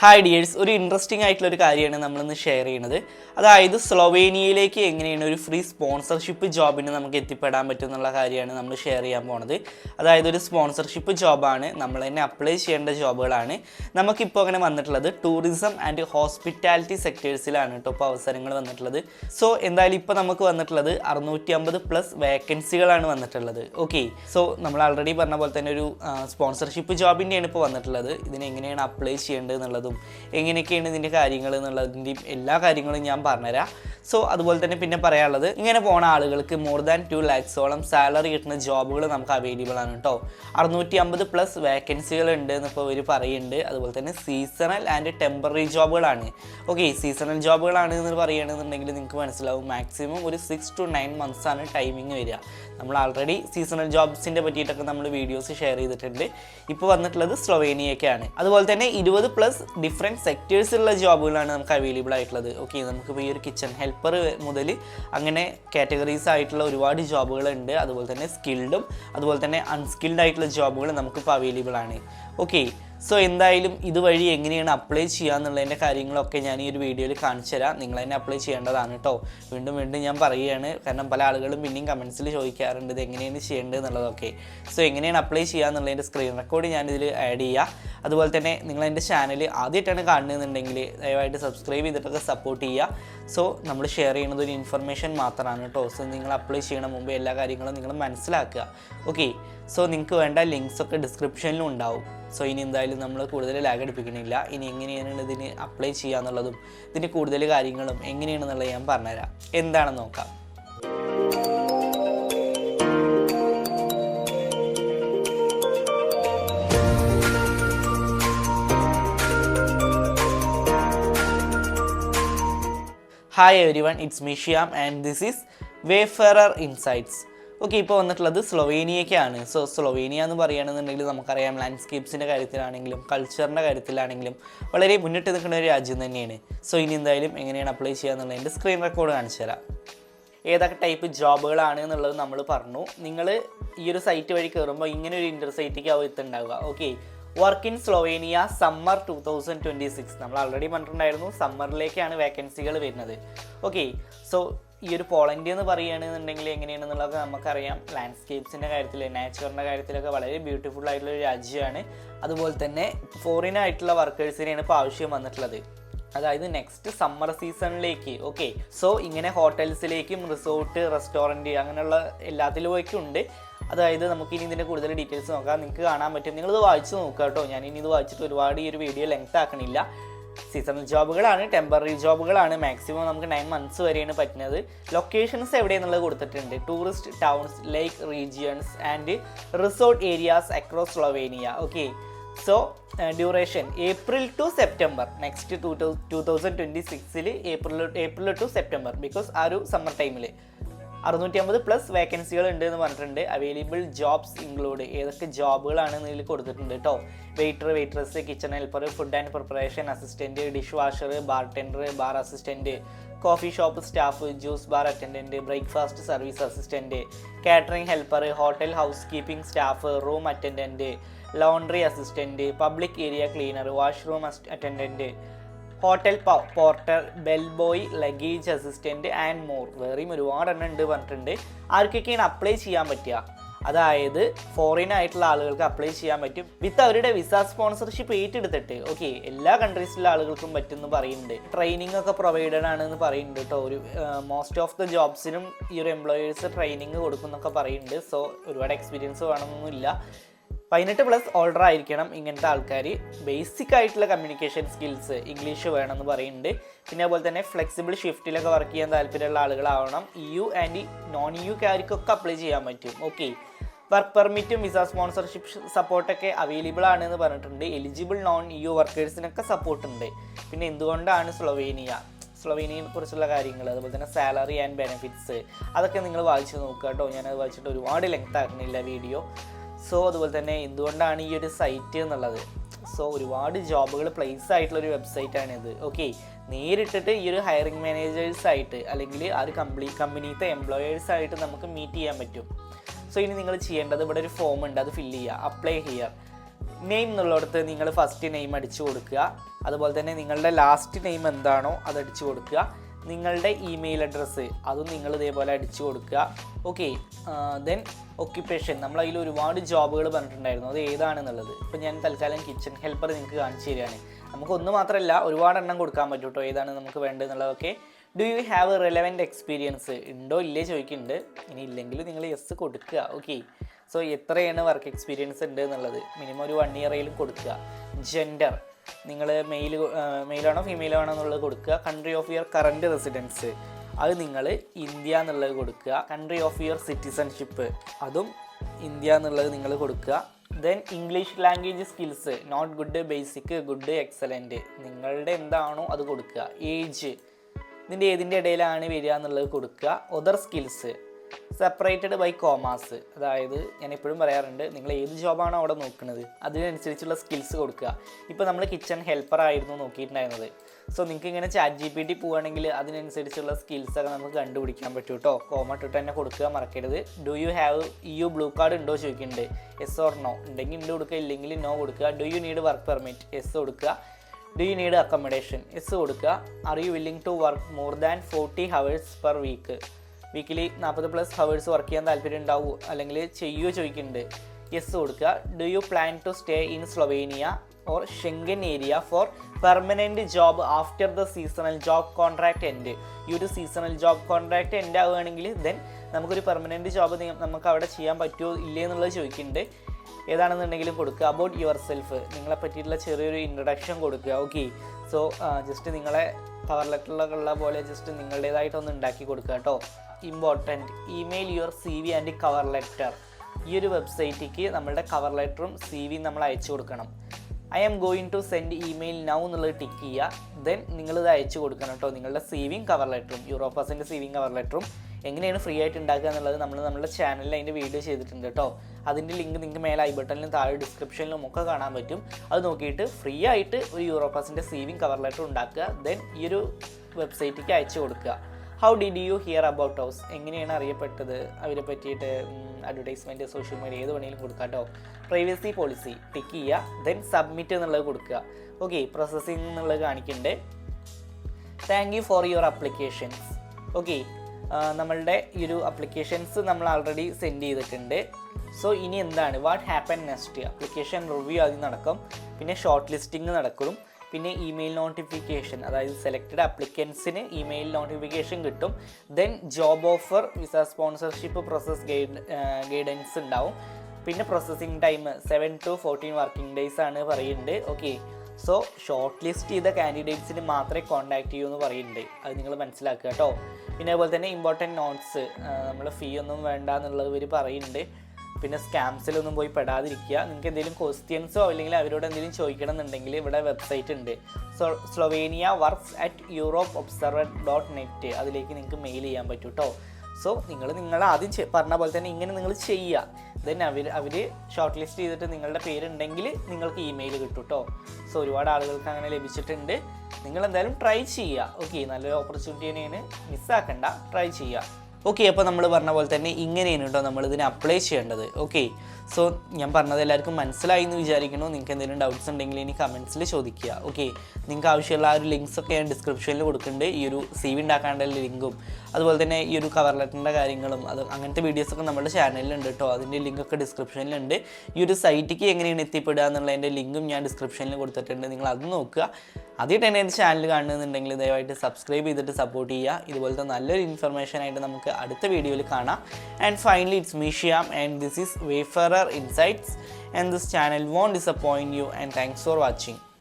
Hi dears ഒരു interesting ആയിട്ടുള്ള ഒരു കാര്യമാണ് നമ്മളിന്ന് ഷെയർ ചെയ്യുന്നത്. അതായത് സ്ലൊവേനിയയിലേക്ക് എങ്ങനെയാണ് ഒരു ഫ്രീ സ്പോൺസർഷിപ്പ് ജോബിന് നമുക്ക് എത്തിപ്പെടാൻ പറ്റും എന്നുള്ള കാര്യമാണ് നമ്മൾ ഷെയർ ചെയ്യാൻ പോണത്. അതായത് ഒരു സ്പോൺസർഷിപ്പ് ജോബാണ് നമ്മൾ തന്നെ അപ്ലൈ ചെയ്യേണ്ട ജോബുകളാണ് നമുക്കിപ്പോൾ അങ്ങനെ വന്നിട്ടുള്ളത് ടൂറിസം ആൻഡ് ഹോസ്പിറ്റാലിറ്റി സെക്ടേഴ്സിലാണ് കേട്ടോ ഇപ്പോൾ അവസരങ്ങൾ വന്നിട്ടുള്ളത്. സോ എന്തായാലും ഇപ്പോൾ നമുക്ക് വന്നിട്ടുള്ളത് അറുന്നൂറ്റി അമ്പത് പ്ലസ് വേക്കൻസികളാണ് വന്നിട്ടുള്ളത്. ഓക്കെ സോ നമ്മൾ ആൾറെഡി പറഞ്ഞ പോലെ തന്നെ ഒരു സ്പോൺസർഷിപ്പ് ജോബിന്റെയാണ് ഇപ്പോൾ വന്നിട്ടുള്ളത്. ഇതിനെങ്ങനെയാണ് അപ്ലൈ ചെയ്യേണ്ടത് എന്നുള്ളതും എങ്ങനെയൊക്കെയാണ് ഇതിന്റെ കാര്യങ്ങൾ എന്നുള്ളതിന്റെയും എല്ലാ കാര്യങ്ങളും ഞാൻ പറഞ്ഞുതരാം. സോ അതുപോലെ തന്നെ പിന്നെ പറയാനുള്ളത് ഇങ്ങനെ പോണ ആളുകൾക്ക് മോർ ദാൻ ടു ലാക്സോളം സാലറി കിട്ടുന്ന ജോബുകൾ നമുക്ക് അവൈലബിൾ ആണ് കേട്ടോ അറുന്നൂറ്റി അമ്പത് പ്ലസ് വേക്കൻസികൾ ഉണ്ട് എന്നിപ്പോൾ ഇവർ പറയുന്നുണ്ട്. അതുപോലെ തന്നെ സീസണൽ ആൻഡ് ടെമ്പററി ജോബുകളാണ് ഓക്കെ സീസണൽ ജോബുകളാണ് എന്ന് പറയുകയാണെന്നുണ്ടെങ്കിൽ നിങ്ങൾക്ക് മനസ്സിലാവും മാക്സിമം ഒരു സിക്സ് ടു നയൻ മന്ത്സ് ആണ് ടൈമിങ് വരിക. നമ്മൾ ആൾറെഡി സീസണൽ ജോബ്സിന്റെ പറ്റിയിട്ടൊക്കെ നമ്മൾ വീഡിയോസ് ഷെയർ ചെയ്തിട്ടുണ്ട്. ഇപ്പോൾ വന്നിട്ടുള്ളത് സ്ലൊവേനിയൊക്കെയാണ് അതുപോലെ തന്നെ ഇരുപത് പ്ലസ് ഡിഫറെന്റ് സെക്ടേഴ്സിലുള്ള ജോബുകളാണ് നമുക്ക് അവൈലബിൾ ആയിട്ടുള്ളത്. ഓക്കെ നമുക്കിപ്പോൾ ഈ ഒരു കിച്ചൺ ഹെൽപ്പർ മുതൽ അങ്ങനെ കാറ്റഗറീസ് ആയിട്ടുള്ള ഒരുപാട് ജോബുകളുണ്ട് അതുപോലെ തന്നെ സ്കിൽഡും അതുപോലെ തന്നെ അൺസ്കിൽഡ് ആയിട്ടുള്ള ജോബുകൾ നമുക്കിപ്പോൾ അവൈലബിൾ ആണ്. ഓക്കെ സോ എന്തായാലും ഇതുവഴി എങ്ങനെയാണ് അപ്ലൈ ചെയ്യുക എന്നുള്ളതിന്റെ കാര്യങ്ങളൊക്കെ ഞാൻ ഈ ഒരു വീഡിയോയിൽ കാണിച്ചു തരാം. നിങ്ങൾ തന്നെ അപ്ലൈ ചെയ്യേണ്ടതാണ് കേട്ടോ വീണ്ടും വീണ്ടും ഞാൻ പറയുകയാണ്. കാരണം പല ആളുകളും പിന്നെയും കമൻസിൽ ചോദിക്കാറുണ്ട് ഇത് എങ്ങനെയാണ് ചെയ്യേണ്ടത് എന്നുള്ളതൊക്കെ. സോ എങ്ങനെയാണ് അപ്ലൈ ചെയ്യുക എന്നുള്ളതിന്റെ സ്ക്രീൻ റെക്കോർഡ് ഞാനിതിൽ ആഡ് ചെയ്യുക അതുപോലെ തന്നെ നിങ്ങൾ എന്റെ ചാനൽ ആദ്യമായിട്ടാണ് കാണുന്നതെന്നുണ്ടെങ്കിൽ ദയവായിട്ട് സബ്സ്ക്രൈബ് ചെയ്തിട്ടൊക്കെ സപ്പോർട്ട് ചെയ്യുക സോ നമ്മൾ ഷെയർ ചെയ്യുന്നത് ഒരു ഇൻഫർമേഷൻ മാത്രമാണ് കേട്ടോ സോ നിങ്ങൾ അപ്ലൈ ചെയ്യണ മുമ്പ് എല്ലാ കാര്യങ്ങളും നിങ്ങൾ മനസ്സിലാക്കുക. ഓക്കെ സോ നിങ്ങൾക്ക് വേണ്ട ലിങ്ക്സ് ഒക്കെ ഡിസ്ക്രിപ്ഷനിലും ഉണ്ടാവും. സോ ഇനി എന്തായാലും നമ്മൾ കൂടുതൽ ലാഗ് അടിപ്പിക്കണില്ല ഇനി എങ്ങനെയാണ് ഇതിന് അപ്ലൈ ചെയ്യുക എന്നുള്ളതും ഇതിന്റെ കൂടുതൽ കാര്യങ്ങളും എങ്ങനെയാണെന്നുള്ളത് ഞാൻ പറഞ്ഞുതരാം. എന്താണെന്ന് നോക്കാം. Hi everyone it's മിഷിയാം and this is wayfarer insights okay ഇപ്പോൾ വന്നിട്ടുള്ളത് സ്ലൊവേനിയക്കാണ് സോ സ്ലൊവേനിയ എന്ന് പറയുകയാണെന്നുണ്ടെങ്കിൽ നമുക്കറിയാം ലാൻഡ്സ്കേപ്സിന്റെ കാര്യത്തിലാണെങ്കിലും കൾച്ചറിന്റെ കാര്യത്തിലാണെങ്കിലും വളരെ മുന്നിട്ട് നിൽക്കുന്ന ഒരു രാജ്യം തന്നെയാണ്. സോ ഇനി എന്തായാലും എങ്ങനെയാണ് അപ്ലൈ ചെയ്യുക എന്നുള്ളതിന്റെ സ്ക്രീൻ റെക്കോർഡ് കാണിച്ചു തരാം. ഏതൊക്കെ ടൈപ്പ് ജോബുകളാണ് എന്നുള്ളത് നമ്മൾ പറഞ്ഞു. നിങ്ങൾ ഈ ഒരു സൈറ്റ് വഴി കയറുമ്പോൾ ഇങ്ങനെ ഒരു ഇന്റർസൈറ്റിക്ക് ആവും എത്തുണ്ടാവുക okay work in Slovenia summer two thousand twenty six നമ്മൾ ആൾറെഡി പറഞ്ഞിട്ടുണ്ടായിരുന്നു സമ്മറിലേക്കാണ് വേക്കൻസികൾ വരുന്നത്. ഓക്കെ സോ ഈ ഒരു പോളണ്ട് എന്ന് പറയുകയാണെന്നുണ്ടെങ്കിൽ എങ്ങനെയാണെന്നുള്ളതൊക്കെ നമുക്കറിയാം. ലാൻഡ്സ്കേപ്സിന്റെ കാര്യത്തിൽ നാച്ചുറിന്റെ കാര്യത്തിലൊക്കെ വളരെ ബ്യൂട്ടിഫുൾ ആയിട്ടുള്ള ഒരു രാജ്യമാണ്. അതുപോലെ തന്നെ ഫോറിൻ ആയിട്ടുള്ള വർക്കേഴ്സിനെയാണ് ഇപ്പോൾ ആവശ്യം വന്നിട്ടുള്ളത്. അതായത് നെക്സ്റ്റ് സമ്മർ സീസണിലേക്ക് ഓക്കെ സോ ഇങ്ങനെ ഹോട്ടൽസിലേക്കും റിസോർട്ട് റെസ്റ്റോറന്റ് അങ്ങനെയുള്ള എല്ലാത്തിലേക്കും ഉണ്ട് അതായത് നമുക്ക് ഇനി ഇതിന്റെ കൂടുതൽ ഡീറ്റെയിൽസ് നോക്കാം. നിങ്ങൾക്ക് കാണാൻ പറ്റും. നിങ്ങളിത് വായിച്ച് നോക്കുക കേട്ടോ. ഞാൻ ഇനി ഇത് വായിച്ചിട്ട് ഒരുപാട് ഈ ഒരു വീഡിയോ ലെങ്ത് ആക്കണില്ല. സീസണൽ ജോബുകളാണ് ടെമ്പററി ജോബുകളാണ് മാക്സിമം നമുക്ക് നയൻ മന്ത്സ് വരെയാണ് പറ്റുന്നത്. ലൊക്കേഷൻസ് എവിടെയെന്നുള്ളത് കൊടുത്തിട്ടുണ്ട്. Tourist towns lake regions and resort areas across Slovenia okay so duration April to September next to two thousand twenty സിക്സിൽ April April to September because ആ ഒരു സമ്മർ ടൈമിൽ അറുന്നൂറ്റി അമ്പത് പ്ലസ് വേക്കൻസികൾ ഉണ്ട് എന്ന് പറഞ്ഞിട്ടുണ്ട്. അവൈലബിൾ ജോബ്സ് ഇൻക്ലൂഡ് ഏതൊക്കെ ജോബുകളാണ് ഇതിൽ കൊടുത്തിട്ടുണ്ട് കേട്ടോ waiter waitress kitchen helper food and preparation assistant dishwasher bartender bar assistant coffee shop staff juice bar attendant breakfast service assistant catering helper hotel housekeeping staff room attendant laundry assistant public area cleaner washroom attendant hotel porter bell boy luggage assistant and more. വേറെയും ഒരുപാട് എണ്ണം ഉണ്ട് പറഞ്ഞിട്ടുണ്ട്. ആർക്കൊക്കെയാണ് apply ചെയ്യാൻ പറ്റുക? അതായത് foreign ആയിട്ടുള്ള ആളുകൾക്ക് അപ്ലൈ ചെയ്യാൻ പറ്റും. വിത്ത് അവരുടെ വിസ സ്പോൺസർഷിപ്പ് ഏറ്റെടുത്തിട്ട്. ഓക്കെ എല്ലാ കൺട്രീസിലെ ആളുകൾക്കും പറ്റുമെന്ന് പറയുന്നുണ്ട്. ട്രെയിനിങ് ഒക്കെ പ്രൊവൈഡഡ് ആണ് എന്ന് പറയുന്നുണ്ട് കേട്ടോ ഒരു മോസ്റ്റ് ഓഫ് ദ ജോബ്സിനും ഈ ഒരു എംപ്ലോയേഴ്സ് ട്രെയിനിങ് കൊടുക്കുന്നൊക്കെ പറയുന്നുണ്ട്. സോ ഒരുപാട് എക്സ്പീരിയൻസ് വേണമെന്നൊന്നുമില്ല പതിനെട്ട് പ്ലസ് ഓൾഡർ ആയിരിക്കണം ഇങ്ങനത്തെ ആൾക്കാർ ബേസിക് ആയിട്ടുള്ള കമ്മ്യൂണിക്കേഷൻ സ്കിൽസ് ഇംഗ്ലീഷ് വേണമെന്ന് പറയുന്നുണ്ട്. പിന്നെ അതുപോലെ തന്നെ ഫ്ലെക്സിബിൾ ഷിഫ്റ്റിലൊക്കെ വർക്ക് ചെയ്യാൻ താല്പര്യമുള്ള ആളുകളാവണം. E U and non E യുക്കാർക്കൊക്കെ apply ചെയ്യാൻ പറ്റും. ഓക്കെ വർക്ക് പെർമിറ്റും വിസ സ്പോൺസർഷിപ്പ് സപ്പോർട്ടൊക്കെ അവൈലബിൾ ആണ് എന്ന് പറഞ്ഞിട്ടുണ്ട്. എലിജിബിൾ നോൺ ഇ യു വർക്കേഴ്സിനൊക്കെ സപ്പോർട്ട് ഉണ്ട്. പിന്നെ എന്തുകൊണ്ടാണ് സ്ലൊവേനിയ സ്ലൊവേനിയയെ കുറിച്ചുള്ള കാര്യങ്ങൾ അതുപോലെ തന്നെ സാലറി ആൻഡ് ബെനിഫിറ്റ്സ് അതൊക്കെ നിങ്ങൾ വായിച്ച് നോക്കുക കേട്ടോ. ഞാനത് വായിച്ചിട്ട് ഒരുപാട് ലെങ്ത് ആക്കുന്നില്ല വീഡിയോ സോ അതുപോലെ തന്നെ എന്തുകൊണ്ടാണ് ഈ ഒരു സൈറ്റ് എന്നുള്ളത്. സോ ഒരുപാട് ജോബുകൾ പ്ലേസ് ആയിട്ടുള്ള ഒരു വെബ്സൈറ്റ് ആണ് ഇത്. ഓക്കെ നേരിട്ടിട്ട് ഈ ഒരു ഹയറിംഗ് മാനേജേഴ്സ് ആയിട്ട് അല്ലെങ്കിൽ ആ ഒരു കമ്പനി കമ്പനിയിലത്തെ എംപ്ലോയേഴ്സ് ആയിട്ട് നമുക്ക് മീറ്റ് ചെയ്യാൻ പറ്റും. സോ ഇനി നിങ്ങൾ ചെയ്യേണ്ടത് ഇവിടെ ഒരു ഫോം ഉണ്ട്. അത് ഫില്ല് ചെയ്യുക. അപ്ലൈ ഹിയർ നെയിം എന്നുള്ളിടത്ത് നിങ്ങൾ ഫസ്റ്റ് നെയിം അടിച്ചു കൊടുക്കുക. അതുപോലെ തന്നെ നിങ്ങളുടെ ലാസ്റ്റ് നെയിം എന്താണോ അത് അടിച്ചു കൊടുക്കുക. നിങ്ങളുടെ ഇമെയിൽ അഡ്രസ്സ് അതും നിങ്ങൾ ഇതേപോലെ അടിച്ചു കൊടുക്കുക. ഓക്കെ ദെൻ ഒക്യുപ്പേഷൻ നമ്മൾ അതിൽ ഒരുപാട് ജോബുകൾ പറഞ്ഞിട്ടുണ്ടായിരുന്നു. അത് ഏതാണെന്നുള്ളത്. ഇപ്പം ഞാൻ തൽക്കാലം കിച്ചൺ ഹെൽപ്പർ നിങ്ങൾക്ക് കാണിച്ചു തരികയാണ്. നമുക്ക് ഒന്ന് മാത്രമല്ല ഒരുപാട് എണ്ണം കൊടുക്കാൻ പറ്റും കേട്ടോ ഏതാണ് നമുക്ക് വേണ്ടതെന്നുള്ളതൊക്കെ do you have relevant experience ഉണ്ടോ? ഇല്ലേ? ചോദിക്കുന്നുണ്ട്. ഇനി ഇല്ലെങ്കിൽ നിങ്ങൾ യെസ് കൊടുക്കുക. ഓക്കെ സോ എത്രയാണ് വർക്ക് എക്സ്പീരിയൻസ് ഉണ്ട് എന്നുള്ളത്? മിനിമം ഒരു വൺ ഇയറേലും കൊടുക്കുക. ജെൻഡർ നിങ്ങൾ മെയിൽ മെയിലാണോ ഫീമെയിൽ ആണോ എന്നുള്ളത് കൊടുക്കുക. Country of your current residence അത് നിങ്ങൾ ഇന്ത്യ എന്നുള്ളത് കൊടുക്കുക. കൺട്രി ഓഫ് യുവർ സിറ്റിസൺഷിപ്പ് അതും ഇന്ത്യ എന്നുള്ളത് നിങ്ങൾ കൊടുക്കുക. Then English language skills not good basic good excellent നിങ്ങളുടെ എന്താണോ അത് കൊടുക്കുക. ഏജ് ഇതിന്റെ ഏതിന്റെ ഇടയിലാണ് വരിക എന്നുള്ളത് കൊടുക്കുക. Other skills separated by commas അതായത് ഞാൻ എപ്പോഴും പറയാറുണ്ട് നിങ്ങൾ ഏത് ജോബാണോ അവിടെ നോക്കുന്നത് അതിനനുസരിച്ചുള്ള സ്കിൽസ് കൊടുക്കുക. ഇപ്പോൾ നമ്മൾ കിച്ചൺ ഹെൽപ്പർ ആയിരുന്നു നോക്കിയിട്ടുണ്ടായിരുന്നത്. സോ നിങ്ങൾക്ക് ഇങ്ങനെ ചാറ്റ് ജി പി ടി പോവുകയാണെങ്കിൽ അതിനനുസരിച്ചുള്ള സ്കിൽസൊക്കെ നമുക്ക് കണ്ടുപിടിക്കാൻ പറ്റും കേട്ടോ കോമ ഇട്ടിട്ട് തന്നെ കൊടുക്കുക മറക്കരുത്. Do you have you blue card ഉണ്ടോ ചോദിക്കുന്നുണ്ട്. എസ് ഓർ നോ ഉണ്ടെങ്കിൽ ഉണ്ട് കൊടുക്കുക ഇല്ലെങ്കിൽ നോ കൊടുക്കുക. Do you need work permit yes കൊടുക്കുക. Do you need accommodation yes കൊടുക്കുക. Are you willing to work more than forty hours per week weekly നാൽപ്പത് പ്ലസ് ഹവേഴ്സ് വർക്ക് ചെയ്യാൻ താല്പര്യം ഉണ്ടാവുമോ അല്ലെങ്കിൽ ചെയ്യുമോ ചോദിക്കുന്നുണ്ട്. യെസ് കൊടുക്കുക. Do you plan to stay in Slovenia or Schengen area for permanent job after the seasonal job contract end ഈ ഒരു സീസണൽ ജോബ് കോൺട്രാക്ട് എൻഡ് ആവുകയാണെങ്കിൽ ദെൻ നമുക്കൊരു പെർമനന്റ് ജോബ് നമുക്ക് അവിടെ ചെയ്യാൻ പറ്റുമോ ഇല്ലേ എന്നുള്ളത് ചോദിക്കുന്നുണ്ട്. ഏതാണെന്നുണ്ടെങ്കിലും കൊടുക്കുക. അബൌട്ട് യുവർ സെൽഫ് നിങ്ങളെ പറ്റിയിട്ടുള്ള ചെറിയൊരു ഇൻട്രൊഡക്ഷൻ കൊടുക്കുക. ഓക്കെ സോ ജസ്റ്റ് നിങ്ങളെ പവർ ലെറ്ററിലൊക്കെ പോലെ ജസ്റ്റ് നിങ്ങളുടേതായിട്ടൊന്ന് ഉണ്ടാക്കി കൊടുക്കുക കേട്ടോ. Important email your C V and cover letter ഈ ഒരു വെബ്സൈറ്റിലേക്ക് നമ്മളുടെ കവർ ലെറ്ററും സി വിയും നമ്മൾ അയച്ചു കൊടുക്കണം. I am going to send email now എന്നുള്ളത് ടിക്ക് ചെയ്യുക. ദെൻ നിങ്ങളിത് അയച്ചു കൊടുക്കണം കേട്ടോ. നിങ്ങളുടെ സി വിയും കവർ ലെറ്ററും യൂറോപ്പാസിന്റെ സി വിയും കവർ ലെറ്ററും എങ്ങനെയാണ് ഫ്രീ ആയിട്ട് ഉണ്ടാക്കുക എന്നുള്ളത് നമ്മൾ നമ്മുടെ ചാനലിൽ അതിന്റെ വീഡിയോ ചെയ്തിട്ടുണ്ട് കേട്ടോ. അതിന്റെ ലിങ്ക് നിങ്ങൾക്ക് മേലെ ഐ ബട്ടണിലും താഴെ ഡിസ്ക്രിപ്ഷനിലും ഒക്കെ കാണാൻ പറ്റും. അത് നോക്കിയിട്ട് ഫ്രീ ആയിട്ട് ഒരു യൂറോപ്പാസിന്റെ സി വിയും കവർ ലെറ്റർ ഉണ്ടാക്കുക. ദെൻ ഈ ഒരു വെബ്സൈറ്റിലേക്ക് അയച്ചു കൊടുക്കുക. How did you hear about house എങ്ങനെയാണ് അറിയപ്പെട്ടത്? അവരെ പറ്റിയിട്ട് അഡ്വർടൈസ്മെന്റ് സോഷ്യൽ മീഡിയ ഏത് വേണമെങ്കിലും കൊടുക്കുക കേട്ടോ പ്രൈവസി പോളിസി ടിക്ക് ചെയ്യുക ദെൻ സബ്മിറ്റ് എന്നുള്ളത് കൊടുക്കുക. ഓക്കെ പ്രോസസ്സിംഗ് എന്നുള്ളത് കാണിക്കുന്നുണ്ട്. Thank you for your applications okay നമ്മളുടെ ഈ ഒരു അപ്ലിക്കേഷൻസ് നമ്മൾ ആൾറെഡി സെൻഡ് ചെയ്തിട്ടുണ്ട്. സോ ഇനി എന്താണ്? What happen next application review ആദ്യം നടക്കും. പിന്നെ ഷോർട്ട് ലിസ്റ്റിംഗ് നടക്കും. പിന്നെ ഇമെയിൽ നോട്ടിഫിക്കേഷൻ അതായത് സെലക്റ്റഡ് അപ്ലിക്കൻസിന് ഇമെയിൽ നോട്ടിഫിക്കേഷൻ കിട്ടും. Then job offer visa sponsorship process guide guidance ഉണ്ടാവും. പിന്നെ processing time seven to fourteen working days ആണ് പറയുന്നുണ്ട് ഓക്കെ സോ ഷോർട്ട് ലിസ്റ്റ് ചെയ്ത കാൻഡിഡേറ്റ്സിന് മാത്രമേ കോൺടാക്ട് ചെയ്യൂ എന്ന് പറയുന്നുണ്ട് അത് നിങ്ങൾ മനസ്സിലാക്കുക കേട്ടോ. പിന്നെ അതുപോലെ തന്നെ ഇമ്പോർട്ടന്റ് നോട്ട്സ് നമ്മൾ ഫീ ഒന്നും വേണ്ട എന്നുള്ളത് ഇവർ പറയുന്നുണ്ട്. പിന്നെ സ്കാംസിലൊന്നും പോയി പെടാതിരിക്കുക. നിങ്ങൾക്ക് എന്തെങ്കിലും ക്വസ്റ്റ്യൻസോ അല്ലെങ്കിൽ അവരോട് എന്തെങ്കിലും ചോദിക്കണം എന്നുണ്ടെങ്കിൽ ഇവിടെ വെബ്സൈറ്റ് ഉണ്ട്. So Slovenia works at Europe observer dot net അതിലേക്ക് നിങ്ങൾക്ക് മെയിൽ ചെയ്യാൻ പറ്റും കേട്ടോ സോ നിങ്ങൾ നിങ്ങൾ ആദ്യം പറഞ്ഞ പോലെ തന്നെ ഇങ്ങനെ നിങ്ങൾ ചെയ്യുക. ദെൻ അവർ അവർ ഷോർട്ട് ലിസ്റ്റ് ചെയ്തിട്ട് നിങ്ങളുടെ പേരുണ്ടെങ്കിൽ നിങ്ങൾക്ക് ഇമെയിൽ കിട്ടും കേട്ടോ സോ ഒരുപാട് ആളുകൾക്ക് അങ്ങനെ ലഭിച്ചിട്ടുണ്ട്. നിങ്ങൾ എന്തായാലും ട്രൈ ചെയ്യുക. ഓക്കെ നല്ലൊരു ഓപ്പർച്യൂണിറ്റി തന്നെയാണ്. മിസ്സാക്കണ്ട ട്രൈ ചെയ്യുക. ഓക്കെ അപ്പോൾ നമ്മൾ പറഞ്ഞ പോലെ തന്നെ ഇങ്ങനെയാണ് കേട്ടോ നമ്മൾ ഇതിനെ അപ്ലൈ ചെയ്യേണ്ടത്. ഓക്കെ സോ ഞാൻ പറഞ്ഞത് എല്ലാവർക്കും മനസ്സിലായി എന്ന് വിചാരിക്കണോ നിങ്ങൾക്ക് എന്തെങ്കിലും ഡൗട്ട്സ് ഉണ്ടെങ്കിൽ ഇനി കമൻസിൽ ചോദിക്കുക. ഓക്കെ നിങ്ങൾക്ക് ആവശ്യമുള്ള ആ ഒരു ലിങ്ക്സ് ഒക്കെ ഞാൻ ഡിസ്ക്രിപ്ഷനിൽ കൊടുക്കുന്നുണ്ട്. ഈ ഒരു സി വി ഉണ്ടാക്കാനുള്ള ലിങ്കും അതുപോലെ തന്നെ ഈ ഒരു കവർ ലെറ്ററിന്റെ കാര്യങ്ങളും അത് അങ്ങനത്തെ വീഡിയോസൊക്കെ നമ്മുടെ ചാനലിലുണ്ട് കേട്ടോ അതിന്റെ ലിങ്കൊക്കെ ഡിസ്ക്രിപ്ഷനിലുണ്ട് ഈ ഒരു സൈറ്റിക്ക് എങ്ങനെയാണ് എത്തിപ്പെടുക എന്നുള്ളതിന്റെ ലിങ്കും ഞാൻ ഡിസ്ക്രിപ്ഷനിൽ കൊടുത്തിട്ടുണ്ട്. നിങ്ങൾ അത് നോക്കുക. ആദ്യമായിട്ട് തന്നെ എന്റെ ചാനൽ കാണുന്നുണ്ടെങ്കിൽ ദയവായിട്ട് സബ്സ്ക്രൈബ് ചെയ്തിട്ട് സപ്പോർട്ട് ചെയ്യുക. ഇതുപോലത്തെ നല്ലൊരു ഇൻഫർമേഷൻ ആയിട്ട് നമുക്ക് അടുത്ത വീഡിയോയിൽ കാണാം. And finally it's മീഷ്യാം and this is wayfarer insights and this channel won't disappoint you and thanks for watching.